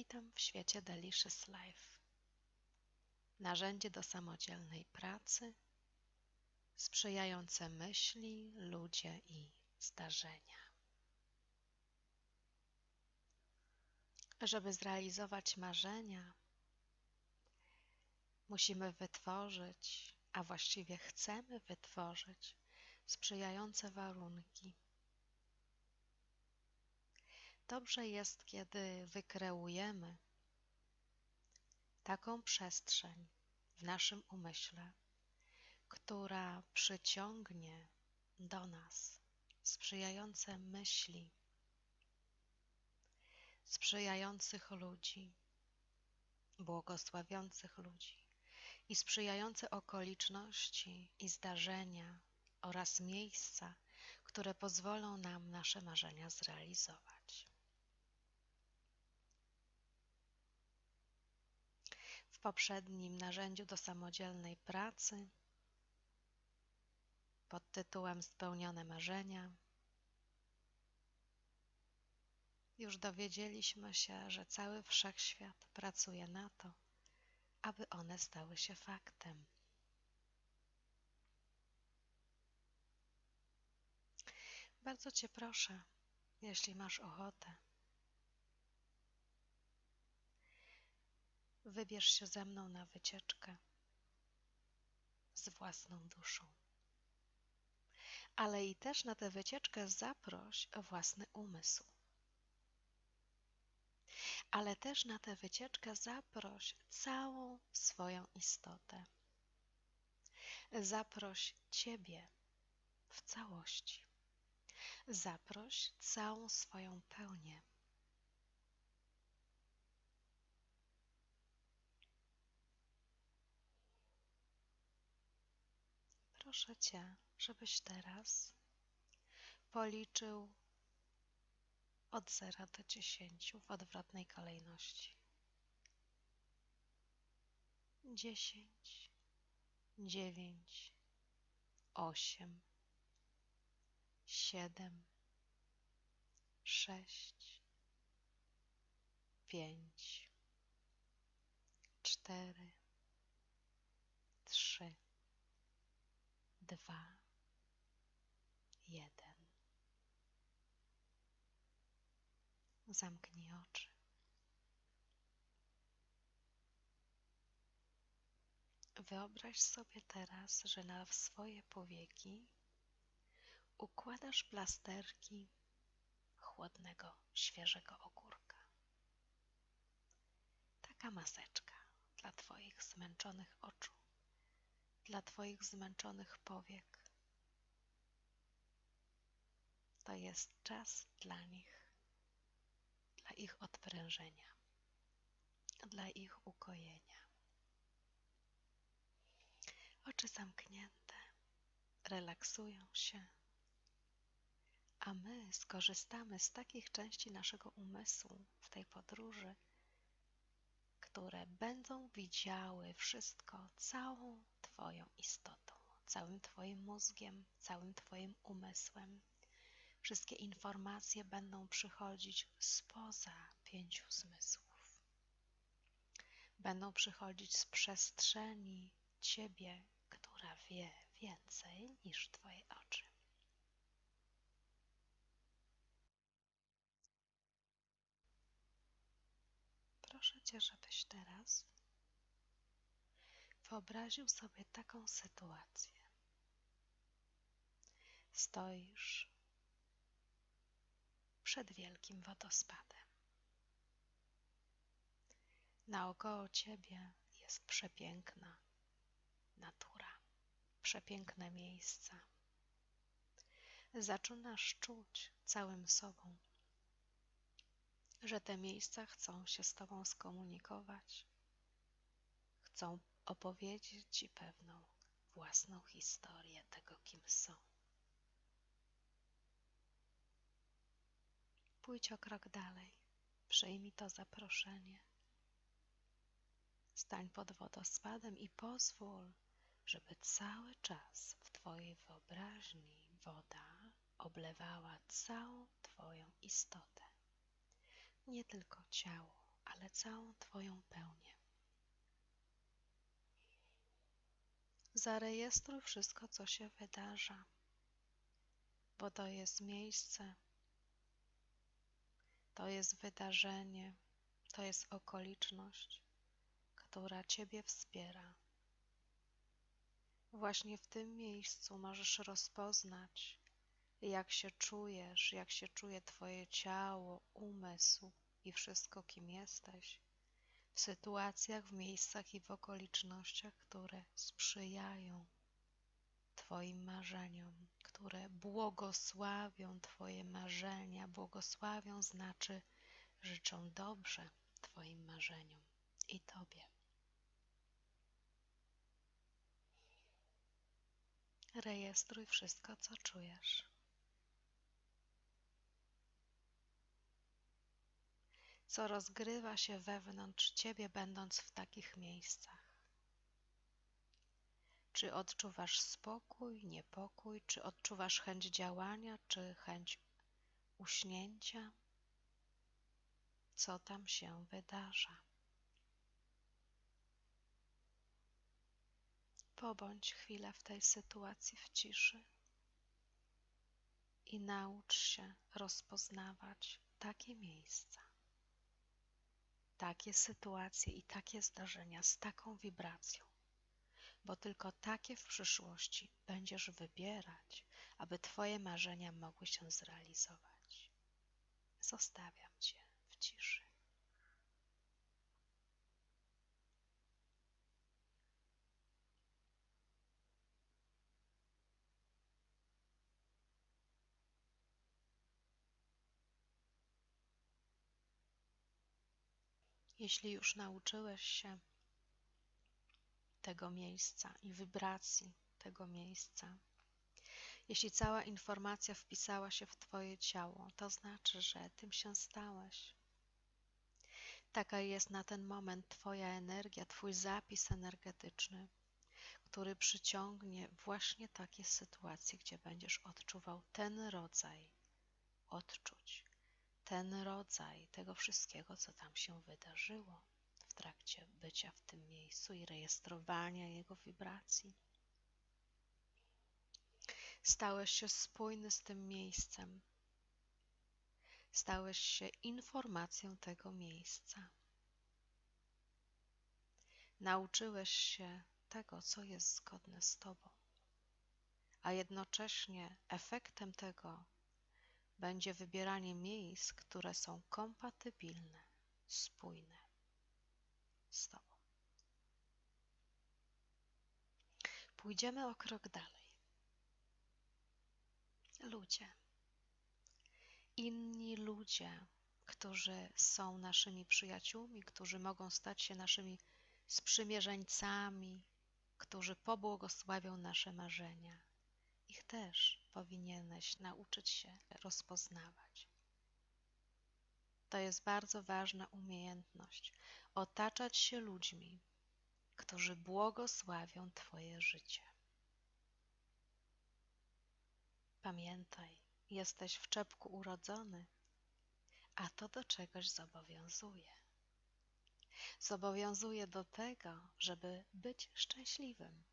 Witam w świecie Delicious Life. Narzędzie do samodzielnej pracy, sprzyjające myśli, ludzie i zdarzenia. Żeby zrealizować marzenia, musimy wytworzyć, a właściwie chcemy wytworzyć sprzyjające warunki Dobrze jest, kiedy wykreujemy taką przestrzeń w naszym umyśle, która przyciągnie do nas sprzyjające myśli, sprzyjających ludzi, błogosławiących ludzi i sprzyjające okoliczności i zdarzenia oraz miejsca, które pozwolą nam nasze marzenia zrealizować. W poprzednim narzędziu do samodzielnej pracy pod tytułem Spełnione marzenia. Już dowiedzieliśmy się, że cały wszechświat pracuje na to, aby one stały się faktem. Bardzo Cię proszę, jeśli masz ochotę, Wybierz się ze mną na wycieczkę z własną duszą. Ale i też na tę wycieczkę zaproś własny umysł. Ale też na tę wycieczkę zaproś całą swoją istotę. Zaproś Ciebie w całości. Zaproś całą swoją pełnię. Proszę Cię, żebyś teraz policzył od 0 do 10 w odwrotnej kolejności. 10, 9, 8, 7, 6, 5, 4, dwa, jeden. Zamknij oczy. Wyobraź sobie teraz, że na swoje powieki układasz plasterki chłodnego, świeżego ogórka. Taka maseczka dla Twoich zmęczonych oczu dla Twoich zmęczonych powiek. To jest czas dla nich, dla ich odprężenia, dla ich ukojenia. Oczy zamknięte, relaksują się, a my skorzystamy z takich części naszego umysłu w tej podróży, które będą widziały wszystko, całą Twoją istotą, całym Twoim mózgiem, całym Twoim umysłem. Wszystkie informacje będą przychodzić spoza pięciu zmysłów. Będą przychodzić z przestrzeni Ciebie, która wie więcej niż Twoje oczy. Cię, żebyś teraz wyobraził sobie taką sytuację. Stoisz przed wielkim wodospadem. Naokoło ciebie jest przepiękna natura, przepiękne miejsca. Zaczynasz czuć całym sobą, że te miejsca chcą się z Tobą skomunikować, chcą opowiedzieć Ci pewną własną historię tego, kim są. Pójdź o krok dalej, przyjmij to zaproszenie. Stań pod wodospadem i pozwól, żeby cały czas w Twojej wyobraźni woda oblewała całą Twoją istotę. Nie tylko ciało, ale całą Twoją pełnię. Zarejestruj wszystko, co się wydarza, bo to jest miejsce, to jest wydarzenie, to jest okoliczność, która Ciebie wspiera. Właśnie w tym miejscu możesz rozpoznać, jak się czujesz, jak się czuje Twoje ciało, umysł i wszystko, kim jesteś, w sytuacjach, w miejscach i w okolicznościach, które sprzyjają Twoim marzeniom, które błogosławią Twoje marzenia. Błogosławią znaczy życzą dobrze Twoim marzeniom i Tobie. Rejestruj wszystko, co czujesz. Co rozgrywa się wewnątrz ciebie, będąc w takich miejscach. Czy odczuwasz spokój, niepokój, czy odczuwasz chęć działania, czy chęć uśnięcia? Co tam się wydarza? Pobądź chwilę w tej sytuacji w ciszy i naucz się rozpoznawać takie miejsca, takie sytuacje i takie zdarzenia z taką wibracją, bo tylko takie w przyszłości będziesz wybierać, aby Twoje marzenia mogły się zrealizować. Zostawiam Cię w ciszy. Jeśli już nauczyłeś się tego miejsca i wibracji tego miejsca, jeśli cała informacja wpisała się w Twoje ciało, to znaczy, że tym się stałeś. Taka jest na ten moment Twoja energia, Twój zapis energetyczny, który przyciągnie właśnie takie sytuacje, gdzie będziesz odczuwał ten rodzaj odczuć ten rodzaj tego wszystkiego, co tam się wydarzyło w trakcie bycia w tym miejscu i rejestrowania jego wibracji. Stałeś się spójny z tym miejscem. Stałeś się informacją tego miejsca. Nauczyłeś się tego, co jest zgodne z Tobą, a jednocześnie efektem tego będzie wybieranie miejsc, które są kompatybilne, spójne z Tobą. Pójdziemy o krok dalej. Ludzie. Inni ludzie, którzy są naszymi przyjaciółmi, którzy mogą stać się naszymi sprzymierzeńcami, którzy pobłogosławią nasze marzenia ich też powinieneś nauczyć się rozpoznawać. To jest bardzo ważna umiejętność otaczać się ludźmi, którzy błogosławią Twoje życie. Pamiętaj, jesteś w czepku urodzony, a to do czegoś zobowiązuje. Zobowiązuje do tego, żeby być szczęśliwym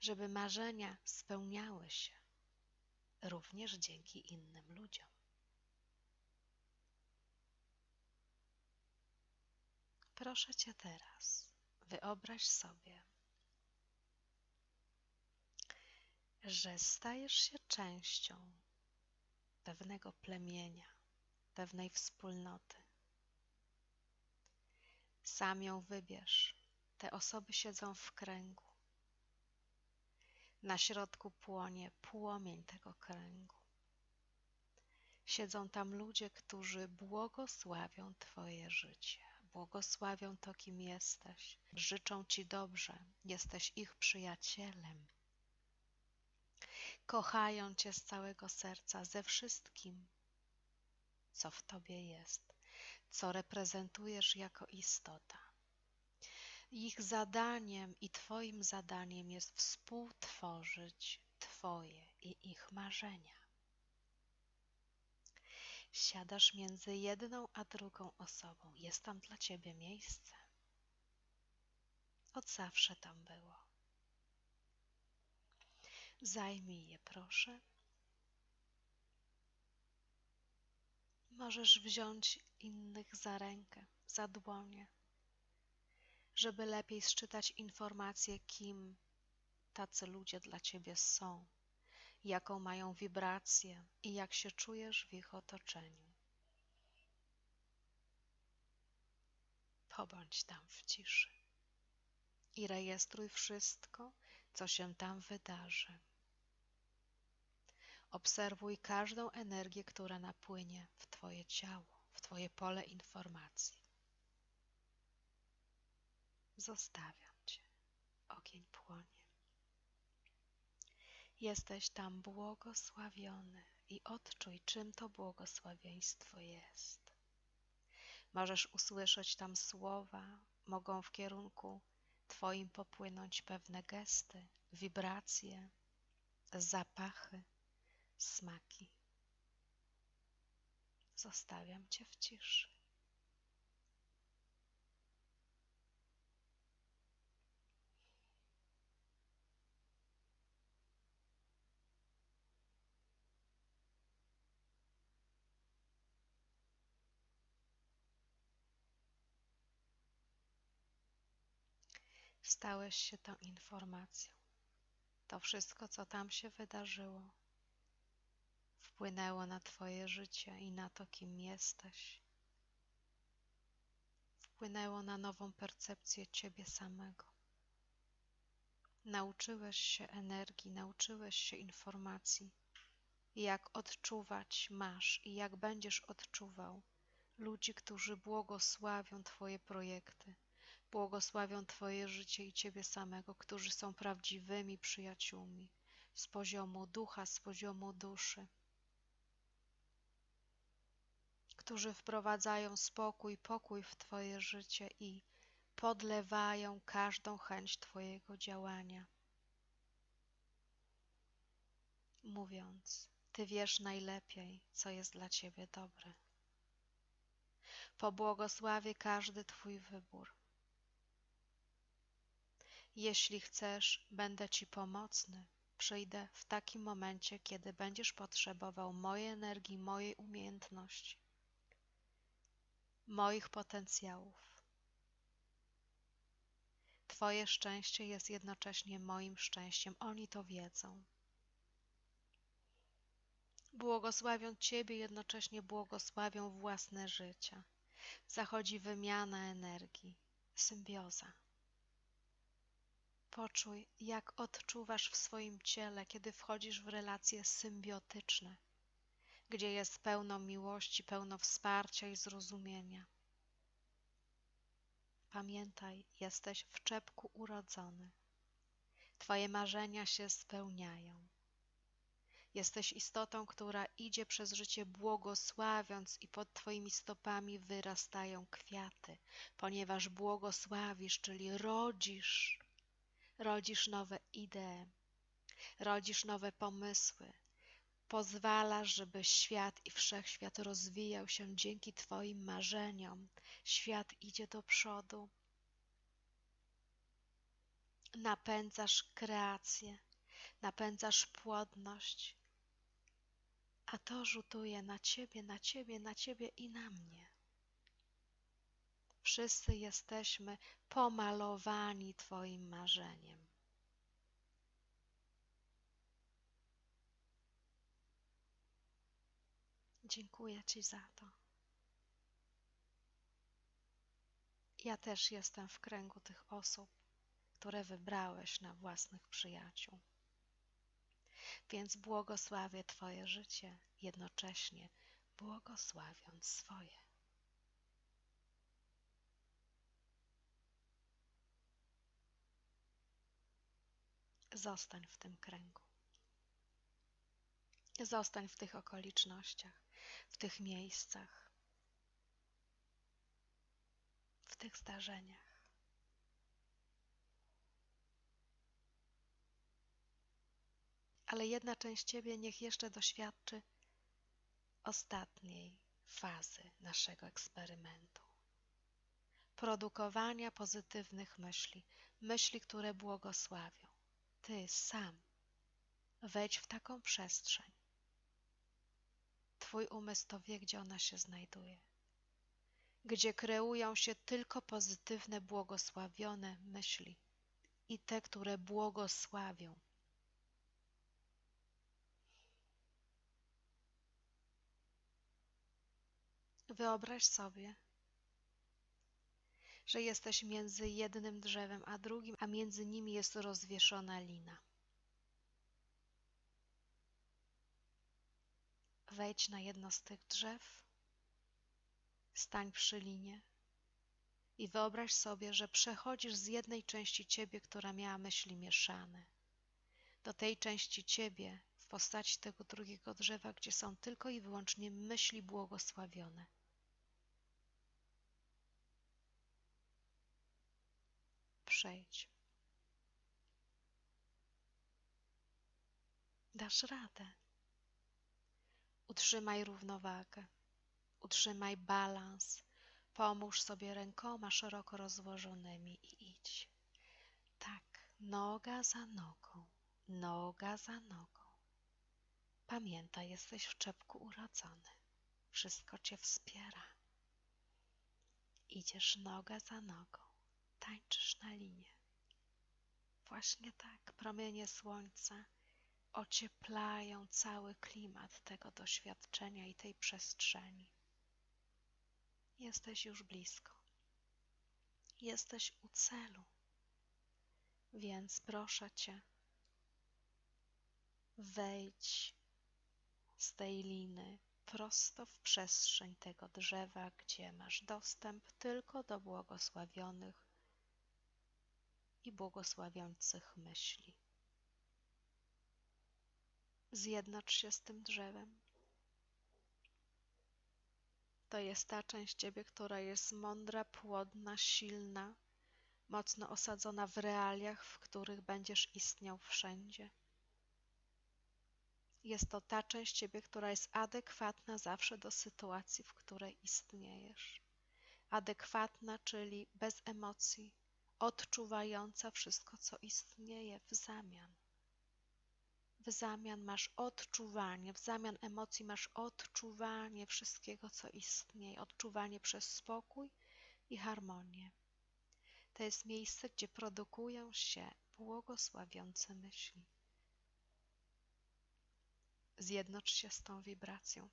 żeby marzenia spełniały się również dzięki innym ludziom. Proszę Cię teraz, wyobraź sobie, że stajesz się częścią pewnego plemienia, pewnej wspólnoty. Sam ją wybierz. Te osoby siedzą w kręgu. Na środku płonie płomień tego kręgu. Siedzą tam ludzie, którzy błogosławią Twoje życie, błogosławią to, kim jesteś, życzą Ci dobrze, jesteś ich przyjacielem. Kochają Cię z całego serca, ze wszystkim, co w Tobie jest, co reprezentujesz jako istota. Ich zadaniem i Twoim zadaniem jest współtworzyć Twoje i ich marzenia. Siadasz między jedną a drugą osobą. Jest tam dla ciebie miejsce. Od zawsze tam było. Zajmij je, proszę. Możesz wziąć innych za rękę, za dłonie, żeby lepiej sczytać informacje, kim tacy ludzie dla ciebie są, jaką mają wibrację i jak się czujesz w ich otoczeniu. Pobądź tam w ciszy i rejestruj wszystko, co się tam wydarzy. Obserwuj każdą energię, która napłynie w Twoje ciało, w Twoje pole informacji. Zostawiam Cię. Ogień płonie. Jesteś tam błogosławiony i odczuj, czym to błogosławieństwo jest. Możesz usłyszeć tam słowa, mogą w kierunku Twoim popłynąć pewne gesty, wibracje, zapachy, smaki. Zostawiam Cię w ciszy. Stałeś się tą informacją. To wszystko, co tam się wydarzyło, wpłynęło na Twoje życie i na to, kim jesteś. Wpłynęło na nową percepcję Ciebie samego. Nauczyłeś się energii, nauczyłeś się informacji, jak odczuwać masz i jak będziesz odczuwał ludzi, którzy błogosławią Twoje projekty błogosławią Twoje życie i Ciebie samego, którzy są prawdziwymi przyjaciółmi z poziomu ducha, z poziomu duszy, którzy wprowadzają spokój, pokój w Twoje życie i podlewają każdą chęć Twojego działania. Mówiąc, Ty wiesz najlepiej, co jest dla Ciebie dobre. Pobłogosławię każdy Twój wybór. Jeśli chcesz, będę Ci pomocny. Przyjdę w takim momencie, kiedy będziesz potrzebował mojej energii, mojej umiejętności, moich potencjałów. Twoje szczęście jest jednocześnie moim szczęściem. Oni to wiedzą. Błogosławią Ciebie, jednocześnie błogosławią własne życie. Zachodzi wymiana energii, symbioza. Poczuj, jak odczuwasz w swoim ciele, kiedy wchodzisz w relacje symbiotyczne, gdzie jest pełno miłości, pełno wsparcia i zrozumienia. Pamiętaj, jesteś w czepku urodzony. Twoje marzenia się spełniają. Jesteś istotą, która idzie przez życie błogosławiąc i pod Twoimi stopami wyrastają kwiaty, ponieważ błogosławisz, czyli rodzisz rodzisz nowe idee, rodzisz nowe pomysły, pozwalasz, żeby świat i wszechświat rozwijał się dzięki Twoim marzeniom. Świat idzie do przodu. Napędzasz kreację, napędzasz płodność, a to rzutuje na Ciebie, na Ciebie, na Ciebie i na mnie. Wszyscy jesteśmy pomalowani Twoim marzeniem. Dziękuję Ci za to. Ja też jestem w kręgu tych osób, które wybrałeś na własnych przyjaciół. Więc błogosławię Twoje życie, jednocześnie błogosławiąc swoje. Zostań w tym kręgu. Zostań w tych okolicznościach, w tych miejscach, w tych zdarzeniach. Ale jedna część Ciebie niech jeszcze doświadczy ostatniej, fazy naszego eksperymentu. Produkowania pozytywnych myśli, myśli, które błogosławią. Ty sam wejdź w taką przestrzeń. Twój umysł to wie, gdzie ona się znajduje gdzie kreują się tylko pozytywne, błogosławione myśli i te, które błogosławią. Wyobraź sobie, że jesteś między jednym drzewem a drugim, a między nimi jest rozwieszona lina. Wejdź na jedno z tych drzew Stań przy linie i wyobraź sobie, że przechodzisz z jednej części ciebie, która miała myśli mieszane, do tej części ciebie w postaci tego drugiego drzewa, gdzie są tylko i wyłącznie myśli błogosławione. Przejdź. Dasz radę. Utrzymaj równowagę. Utrzymaj balans. Pomóż sobie rękoma szeroko rozłożonymi i idź. Tak, noga za nogą, noga za nogą. Pamiętaj, jesteś w czepku urodzony. Wszystko cię wspiera. Idziesz noga za nogą, tańczysz na linie. Właśnie tak, promienie słońca ocieplają cały klimat tego doświadczenia i tej przestrzeni. Jesteś już blisko. Jesteś u celu. Więc proszę Cię, wejdź z tej liny prosto w przestrzeń tego drzewa, gdzie masz dostęp tylko do błogosławionych i błogosławiących myśli. Zjednocz się z tym drzewem to jest ta część ciebie, która jest mądra, płodna, silna, mocno osadzona w realiach, w których będziesz istniał wszędzie. Jest to ta część ciebie, która jest adekwatna zawsze do sytuacji, w której istniejesz. Adekwatna, czyli bez emocji, odczuwająca wszystko, co istnieje w zamian w zamian masz odczuwanie, w zamian emocji masz odczuwanie wszystkiego, co istnieje, odczuwanie przez spokój i harmonię. To jest miejsce, gdzie produkują się błogosławiące myśli. Zjednocz się z tą wibracją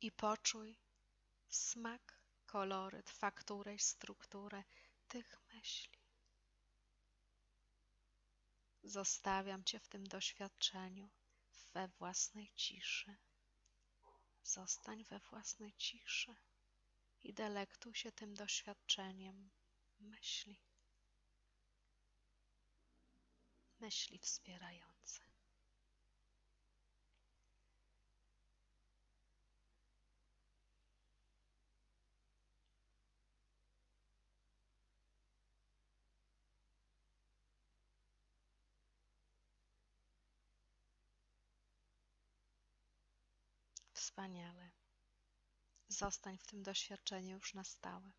i poczuj smak, koloryt, fakturę i strukturę tych myśli. Zostawiam Cię w tym doświadczeniu, we własnej ciszy. Zostań we własnej ciszy i delektuj się tym doświadczeniem myśli. Myśli wspierające. Wspaniale. Zostań w tym doświadczeniu już na stałe.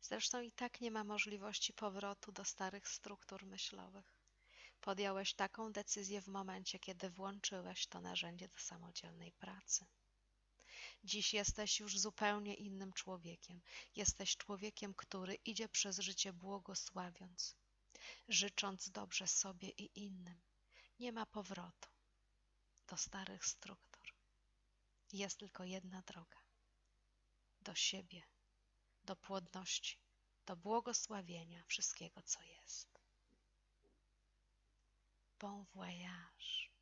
Zresztą i tak nie ma możliwości powrotu do starych struktur myślowych. Podjąłeś taką decyzję w momencie, kiedy włączyłeś to narzędzie do samodzielnej pracy. Dziś jesteś już zupełnie innym człowiekiem. Jesteś człowiekiem, który idzie przez życie błogosławiąc, życząc dobrze sobie i innym. Nie ma powrotu do starych struktur. Jest tylko jedna droga do siebie, do płodności, do błogosławienia wszystkiego, co jest. Bon voyage.